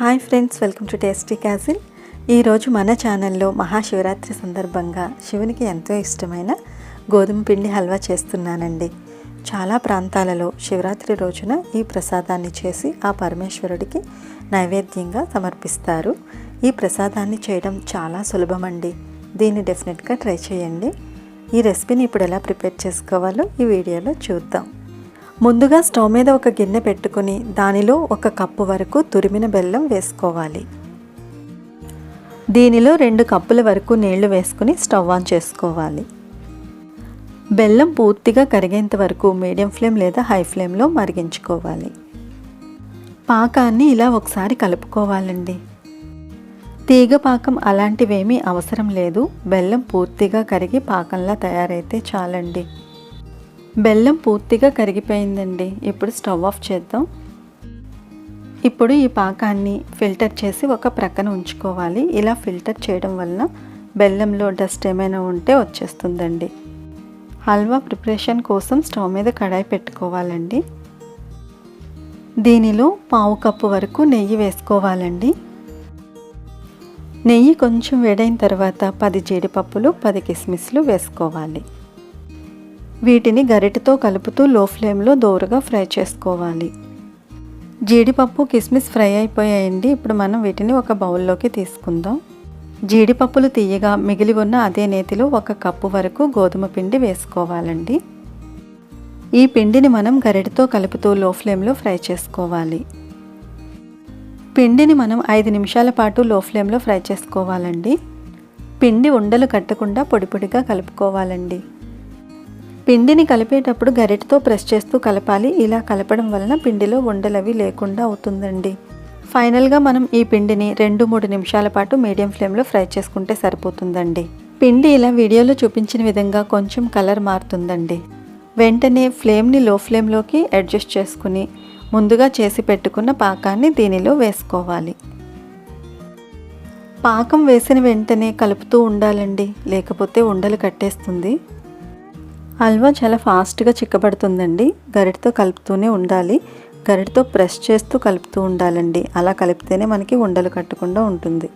Hi friends welcome to tasty castle ఈరోజు మన ఛానల్లో మహాశివరాత్రి సందర్భంగా శివునికి ఎంతో ఇష్టమైన గోధుమ పిండి హల్వా చేస్తున్నానండి. చాలా ప్రాంతాలలో శివరాత్రి రోజున ఈ ప్రసాదాన్ని చేసి ఆ పరమేశ్వరుడికి నైవేద్యంగా సమర్పిస్తారు. ఈ ప్రసాదాన్ని చేయడం చాలా సులభమండి. దీన్ని డెఫినెట్గా ట్రై చేయండి. ఈ రెసిపీని ఇప్పుడు ఎలా ప్రిపేర్ చేసుకోవాలో ఈ వీడియోలో చూద్దాం. ముందుగా స్టవ్ మీద ఒక గిన్నె పెట్టుకుని దానిలో ఒక కప్పు వరకు తురిమిన బెల్లం వేసుకోవాలి. దీనిలో రెండు కప్పుల వరకు నీళ్ళు వేసుకుని స్టవ్ ఆన్ చేసుకోవాలి. బెల్లం పూర్తిగా కరిగేంత వరకు మీడియం ఫ్లేమ్ లేదా హై ఫ్లేమ్లో మరిగించుకోవాలి. పాకాన్ని ఇలా ఒకసారి కలుపుకోవాలండి. తీగ పాకం అలాంటివేమీ అవసరం లేదు. బెల్లం పూర్తిగా కరిగి పాకంలా తయారైతే చాలండి. బెల్లం పూర్తిగా కరిగిపోయిందండి. ఇప్పుడు స్టవ్ ఆఫ్ చేద్దాం. ఇప్పుడు ఈ పాకాన్ని ఫిల్టర్ చేసి ఒక ప్రక్కన ఉంచుకోవాలి. ఇలా ఫిల్టర్ చేయడం వలన బెల్లంలో డస్ట్ ఏమైనా ఉంటే వచ్చేస్తుందండి. హల్వా ప్రిపరేషన్ కోసం స్టవ్ మీద కడాయి పెట్టుకోవాలండి. దీనిలో పావు కప్పు వరకు నెయ్యి వేసుకోవాలండి. నెయ్యి కొంచెం వేడైన తర్వాత పది జీడిపప్పులు పది కిస్మిస్లు వేసుకోవాలి. వీటిని గరిటెతో కలుపుతూ లో ఫ్లేమ్లో దోరగా ఫ్రై చేసుకోవాలి. జీడిపప్పు కిస్మిస్ ఫ్రై అయిపోయాయండి. ఇప్పుడు మనం వీటిని ఒక బౌల్లోకి తీసుకుందాం. జీడిపప్పులు తీయగా మిగిలి ఉన్న అదే నేతిలో ఒక కప్పు వరకు గోధుమ పిండి వేసుకోవాలండి. ఈ పిండిని మనం గరిటెతో కలుపుతూ లో ఫ్లేమ్లో ఫ్రై చేసుకోవాలి. పిండిని మనం ఐదు నిమిషాల పాటు లో ఫ్లేమ్లో ఫ్రై చేసుకోవాలండి. పిండి ఉండలు కట్టకుండా పొడి పొడిగా కలుపుకోవాలండి. పిండిని కలిపేటప్పుడు గరిటతో ప్రెస్ చేస్తూ కలపాలి. ఇలా కలపడం వలన పిండిలో ఉండలవి లేకుండా అవుతుందండి. ఫైనల్గా మనం ఈ పిండిని రెండు మూడు నిమిషాల పాటు మీడియం ఫ్లేమ్లో ఫ్రై చేసుకుంటే సరిపోతుందండి. పిండి ఇలా వీడియోలో చూపించిన విధంగా కొంచెం కలర్ మారుతుందండి. వెంటనే ఫ్లేమ్ని లో ఫ్లేమ్లోకి అడ్జస్ట్ చేసుకుని ముందుగా చేసి పెట్టుకున్న పాకాన్ని దీనిలో వేసుకోవాలి. పాకం వేసిన వెంటనే కలుపుతూ ఉండాలండి. లేకపోతే ఉండలు కట్టేస్తుంది. హల్వా చాలా ఫాస్ట్గా చిక్కబడుతుందండి. గరిటతో కలుపుతూనే ఉండాలి. గరిటతో ప్రెస్ చేస్తూ కలుపుతూ ఉండాలండి. అలా కలిపితేనే మనకి ఉండలు కట్టకుండా ఉంటుంది.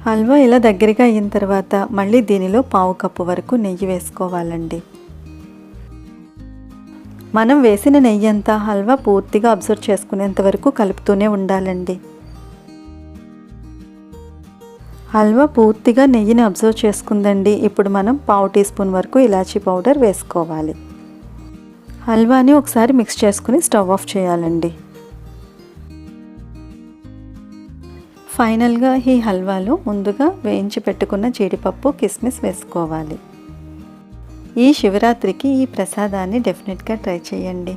హల్వా ఇలా దగ్గరగా అయిన తర్వాత మళ్ళీ దీనిలో పావు కప్పు వరకు నెయ్యి వేసుకోవాలండి. మనం వేసిన నెయ్యి అంతా హల్వా పూర్తిగా అబ్జర్వ్ చేసుకునేంత వరకు కలుపుతూనే ఉండాలండి. హల్వా పూర్తిగా నెయ్యిని అబ్జర్వ్ చేసుకుందండి. ఇప్పుడు మనం పావు టీ స్పూన్ వరకు ఇలాచీ పౌడర్ వేసుకోవాలి. హల్వాని ఒకసారి మిక్స్ చేసుకుని స్టవ్ ఆఫ్ చేయాలండి. ఫైనల్గా ఈ హల్వాలో ముందుగా వేయించి పెట్టుకున్న జీడిపప్పు కిస్మిస్ వేసుకోవాలి. ఈ శివరాత్రికి ఈ ప్రసాదాన్ని డెఫినెట్గా ట్రై చేయండి.